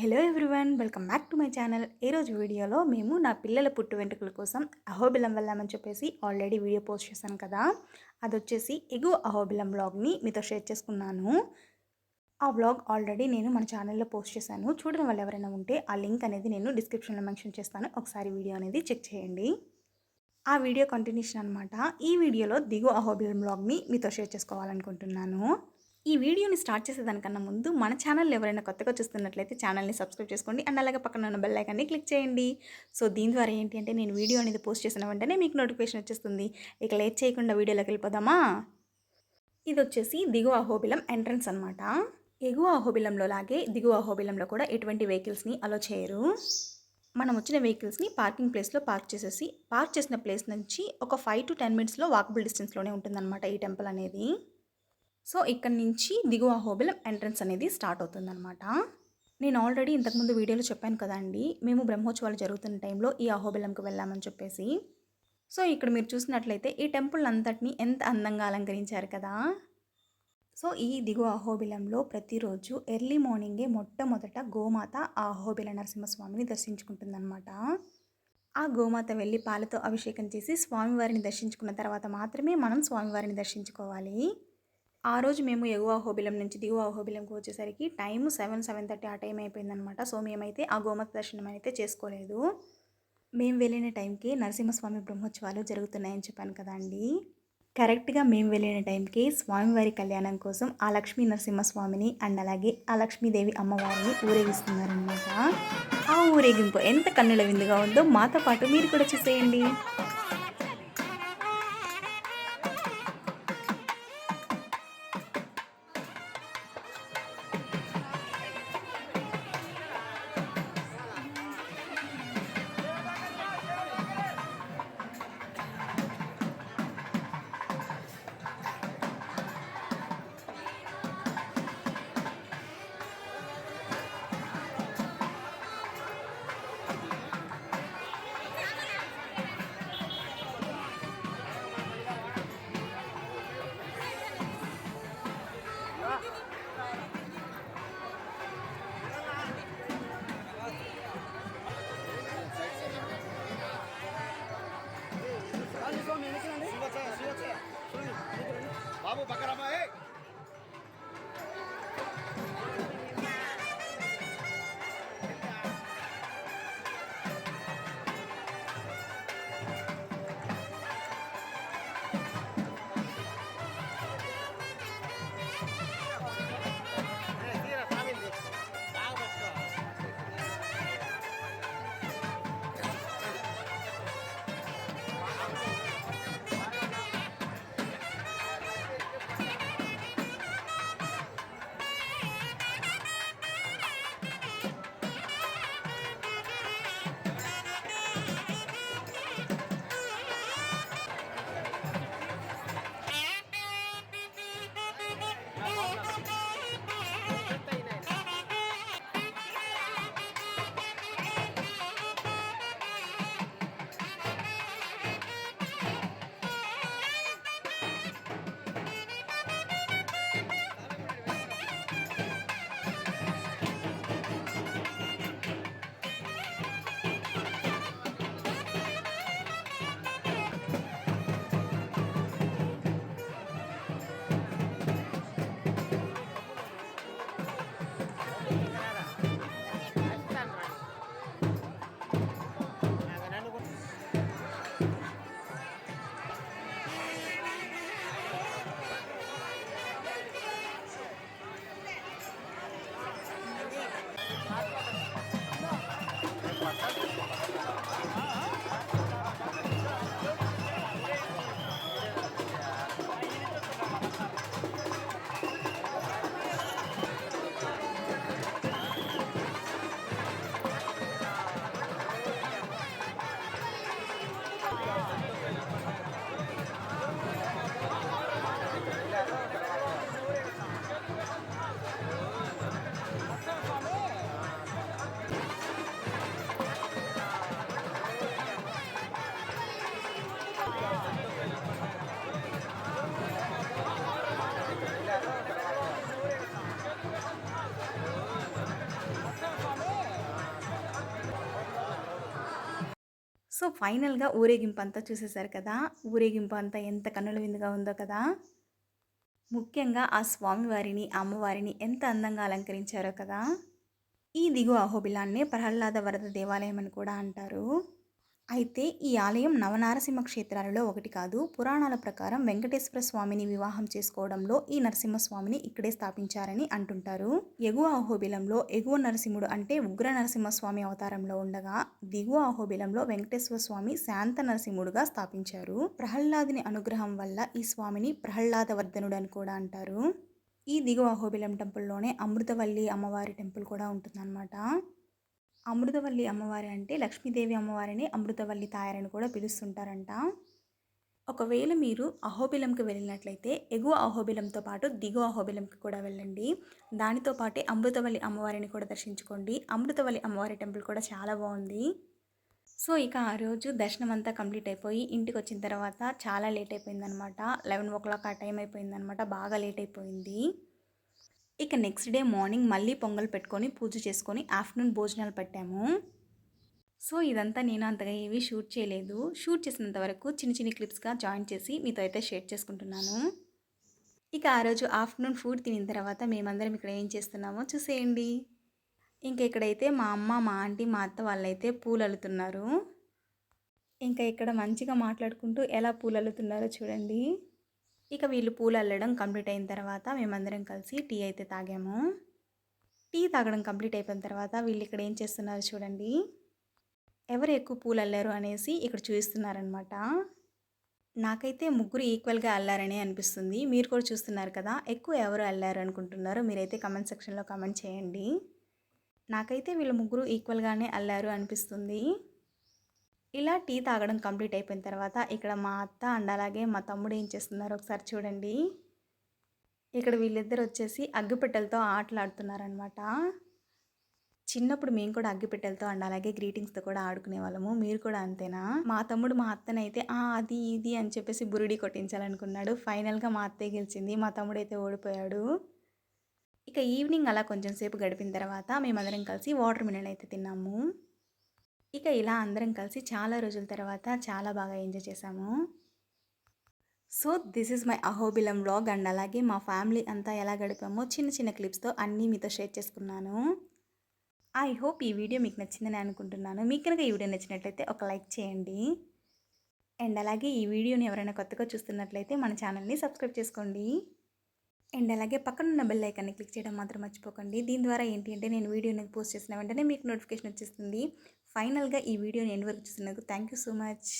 Hello everyone welcome back to my channel. ఈరోజు వీడియోలో మేము నా పిల్లల పుట్టు వెంట్రుకల కోసం అహోబిలం వెళ్ళామని చెప్పేసి ఆల్రెడీ వీడియో పోస్ట్ చేశాను కదా. అది వచ్చేసి ఎగువ అహోబిలం బ్లాగ్ని మీతో షేర్ చేసుకున్నాను. ఆ బ్లాగ్ ఆల్రెడీ నేను మన ఛానల్లో పోస్ట్ చేశాను. చూడడం వల్ల ఎవరైనా ఉంటే ఆ లింక్ అనేది నేను డిస్క్రిప్షన్లో మెన్షన్ చేస్తాను. ఒకసారి వీడియో అనేది చెక్ చేయండి. ఆ వీడియో కంటిన్యూషన్ అనమాట ఈ వీడియోలో దిగు అహోబిలం బ్లాగ్ని మీతో షేర్ చేసుకోవాలనుకుంటున్నాను. ఈ వీడియోని స్టార్ట్ చేసేదానికన్నా ముందు మన ఛానల్ ఎవరైనా కొత్తగా చూస్తున్నట్లయితే ఛానల్ని సబ్స్క్రైబ్ చేసుకోండి. అండ్ అలాగే పక్కన ఉన్న బెల్ ఐకాన్ని క్లిక్ చేయండి. సో దీని ద్వారా ఏంటి అంటే నేను వీడియో అనేది పోస్ట్ చేసిన వెంటనే మీకు నోటిఫికేషన్ వచ్చేస్తుంది. ఇక లేట్ చేయకుండా వీడియోలోకి వెళ్ళిపోదామా? ఇది వచ్చేసి దిగువ అహోబిలం ఎంట్రన్స్ అనమాట ఎగువ అహోబిలంలో లాగే దిగువ అహోబిలంలో కూడా ఎటువంటి వెహికల్స్ని అలో చేయరు. మనం వచ్చిన వెహికల్స్ని పార్కింగ్ ప్లేస్లో పార్క్ చేసేసి పార్క్ చేసిన ప్లేస్ నుంచి ఒక ఫైవ్ టు టెన్ మినిట్స్లో వాకబుల్ డిస్టెన్స్లోనే ఉంటుందన్నమాట ఈ టెంపుల్ అనేది. సో ఇక్కడ నుంచి దిగువ అహోబిలం ఎంట్రన్స్ అనేది స్టార్ట్ అవుతుందన్నమాట. నేను ఆల్రెడీ ఇంతకుముందు వీడియోలో చెప్పాను కదండి మేము బ్రహ్మోత్సవాలు జరుగుతున్న టైంలో ఈ అహోబిలంకి వెళ్ళామని చెప్పేసి. సో ఇక్కడ మీరు చూసినట్లయితే ఈ టెంపుల్ అంతటిని ఎంత అందంగా అలంకరించారు కదా. సో ఈ దిగువ అహోబిలంలో ప్రతిరోజు ఎర్లీ మార్నింగే మొట్టమొదట గోమాత ఆ అహోబిల నరసింహస్వామిని దర్శించుకుంటుందన్నమాట. ఆ గోమాత వెళ్ళి పాలతో అభిషేకం చేసి స్వామివారిని దర్శించుకున్న తర్వాత మాత్రమే మనం స్వామివారిని దర్శించుకోవాలి. ఆ రోజు మేము ఎగువ అహోబిలం నుంచి దిగువ అహోబిలంకి వచ్చేసరికి టైం సెవెన్ సెవెన్ థర్టీ ఆ టైం అయిపోయిందనమాట. సో మేమైతే ఆ గోమతి దర్శనం అయితే చేసుకోలేదు. మేము వెళ్ళిన టైంకి నరసింహస్వామి బ్రహ్మోత్సవాలు జరుగుతున్నాయని చెప్పాను కదా అండి. కరెక్ట్గా మేము వెళ్ళిన టైంకి స్వామివారి కళ్యాణం కోసం ఆ లక్ష్మీ నరసింహస్వామిని అండ్ అలాగే ఆ లక్ష్మీదేవి అమ్మవారిని ఊరేగిస్తున్నారనమాట. ఆ ఊరేగింపు ఎంత కన్నుల విందుగా ఉందో మాతో పాటు మీరు కూడా చూసేయండి. para సో ఫైనల్గా ఊరేగింపు అంతా చూసేశారు కదా? ఊరేగింపు అంతా ఎంత కన్నుల విందుగా ఉందో కదా? ముఖ్యంగా ఆ స్వామివారిని అమ్మవారిని ఎంత అందంగా అలంకరించారో కదా? ఈ దిగువ అహోబిలాన్నే ప్రహ్లాద వరద దేవాలయం అని కూడా అంటారు. అయితే ఈ ఆలయం నవనారసింహ క్షేత్రాలలో ఒకటి కాదు. పురాణాల ప్రకారం వెంకటేశ్వర స్వామిని వివాహం చేసుకోవడంలో ఈ నరసింహస్వామిని ఇక్కడే స్థాపించారని అంటుంటారు. ఎగువ అహోబిలంలో ఎగువ నరసింహుడు అంటే ఉగ్ర నరసింహస్వామి అవతారంలో ఉండగా దిగువ అహోబిలంలో వెంకటేశ్వర స్వామి శాంత నరసింహుడుగా స్థాపించారు. ప్రహ్లాదుని అనుగ్రహం వల్ల ఈ స్వామిని ప్రహ్లాదవర్ధనుడు అని కూడా అంటారు. ఈ దిగువ అహోబిలం టెంపుల్లోనే అమృతవల్లి అమ్మవారి టెంపుల్ కూడా ఉంటుందన్నమాట. అమృతవల్లి అమ్మవారి అంటే లక్ష్మీదేవి అమ్మవారిని అమృతవల్లి తాయారని కూడా పిలుస్తుంటారంట. ఒకవేళ మీరు అహోబిలంకి వెళ్ళినట్లయితే ఎగువ అహోబిలంతో పాటు దిగువ అహోబిలంకి కూడా వెళ్ళండి. దానితో పాటే అమృతవల్లి అమ్మవారిని కూడా దర్శించుకోండి. అమృతవల్లి అమ్మవారి టెంపుల్ కూడా చాలా బాగుంది. సో ఇక ఆ రోజు దర్శనం అంతా కంప్లీట్ అయిపోయి ఇంటికి వచ్చిన తర్వాత చాలా లేట్ అయిపోయిందనమాట. లెవెన్ ఓ క్లాక్ ఆ టైం అయిపోయిందనమాట. బాగా లేట్ అయిపోయింది. ఇక నెక్స్ట్ డే మార్నింగ్ మళ్ళీ పొంగల్ పెట్టుకొని పూజ చేసుకొని ఆఫ్టర్నూన్ భోజనాలు పెట్టాము. సో ఇదంతా నేను అంతగా ఏవి షూట్ చేయలేదు. షూట్ చేసినంత వరకు చిన్న చిన్న క్లిప్స్గా జాయిన్ చేసి మీతో అయితే షేర్ చేసుకుంటున్నాను. ఇక ఆ రోజు ఆఫ్టర్నూన్ ఫుడ్ తినిన తర్వాత మేమందరం ఇక్కడ ఏం చేస్తున్నామో చూసేయండి. ఇంకా ఇక్కడైతే మా అమ్మ మా ఆంటీ మా అత్త వాళ్ళైతే పూలు అల్లుతున్నారు ఇంకా ఇక్కడ మంచిగా మాట్లాడుకుంటూ ఎలా పూలు అల్లుతున్నారో చూడండి. ఇక వీళ్ళు పూలు అల్లడం కంప్లీట్ అయిన తర్వాత మేమందరం కలిసి టీ అయితే తాగాము. టీ తాగడం కంప్లీట్ అయిపోయిన తర్వాత వీళ్ళు ఇక్కడ ఏం చేస్తున్నారు చూడండి. ఎవరు ఎక్కువ పూలు అల్లారు అనేసి ఇక్కడ చూపిస్తున్నారనమాట నాకైతే ముగ్గురు ఈక్వల్గా అల్లారని అనిపిస్తుంది. మీరు కూడా చూస్తున్నారు కదా ఎక్కువ ఎవరు అల్లారు అనుకుంటున్నారో మీరైతే కమెంట్ సెక్షన్లో కమెంట్ చేయండి. నాకైతే వీళ్ళు ముగ్గురు ఈక్వల్గానే అల్లారు అనిపిస్తుంది. ఇలా టీ తాగడం కంప్లీట్ అయిపోయిన తర్వాత ఇక్కడ మా అత్త అండ్ అలాగే మా తమ్ముడు ఏం చేస్తున్నారు ఒకసారి చూడండి. ఇక్కడ వీళ్ళిద్దరు వచ్చేసి అగ్గిపెట్టెలతో ఆటలాడుతున్నారనమాట చిన్నప్పుడు మేము కూడా అగ్గిపెట్టెలతో అండ్ అలాగే గ్రీటింగ్స్తో కూడా ఆడుకునే వాళ్ళము. మీరు కూడా అంతేనా? మా తమ్ముడు మా అత్తనైతే ఆ అది ఇది అని చెప్పేసి బురుడి కొట్టించాలనుకున్నాడు. ఫైనల్గా మా అత్తయ్య గెలిచింది. మా తమ్ముడు అయితే ఓడిపోయాడు. ఇక ఈవినింగ్ అలా కొంచెం సేపు గడిపిన తర్వాత మేమందరం కలిసి వాటర్ మిలన్ అయితే తిన్నాము. ఇక ఇలా అందరం కలిసి చాలా రోజుల తర్వాత చాలా బాగా ఎంజాయ్ చేసాము. So this is my Ahobilam vlog and అలాగే మా ఫ్యామిలీ అంతా ఎలా గడిపామో చిన్న చిన్న క్లిప్స్తో అన్నీ మీతో షేర్ చేసుకున్నాను. ఐ హోప్ ఈ వీడియో మీకు నచ్చిందని అనుకుంటున్నాను. మీకు కనుక ఈ వీడియో నచ్చినట్లయితే ఒక లైక్ చేయండి. అండ్ అలాగే ఈ వీడియోని ఎవరైనా కొత్తగా చూస్తున్నట్లయితే మన ఛానల్ని సబ్స్క్రైబ్ చేసుకోండి. అండ్ అలాగే పక్కన ఉన్న బెల్ ఐకాన్ని క్లిక్ చేయడం మాత్రం మర్చిపోకండి. దీని ద్వారా ఏంటి అంటే నేను వీడియోని పోస్ట్ చేసిన వెంటనే మీకు నోటిఫికేషన్ వచ్చేస్తుంది. ఫైనల్గా ఈ వీడియోని ఎండ్ వరకు చూసినందుకు థ్యాంక్ యూ సో మచ్.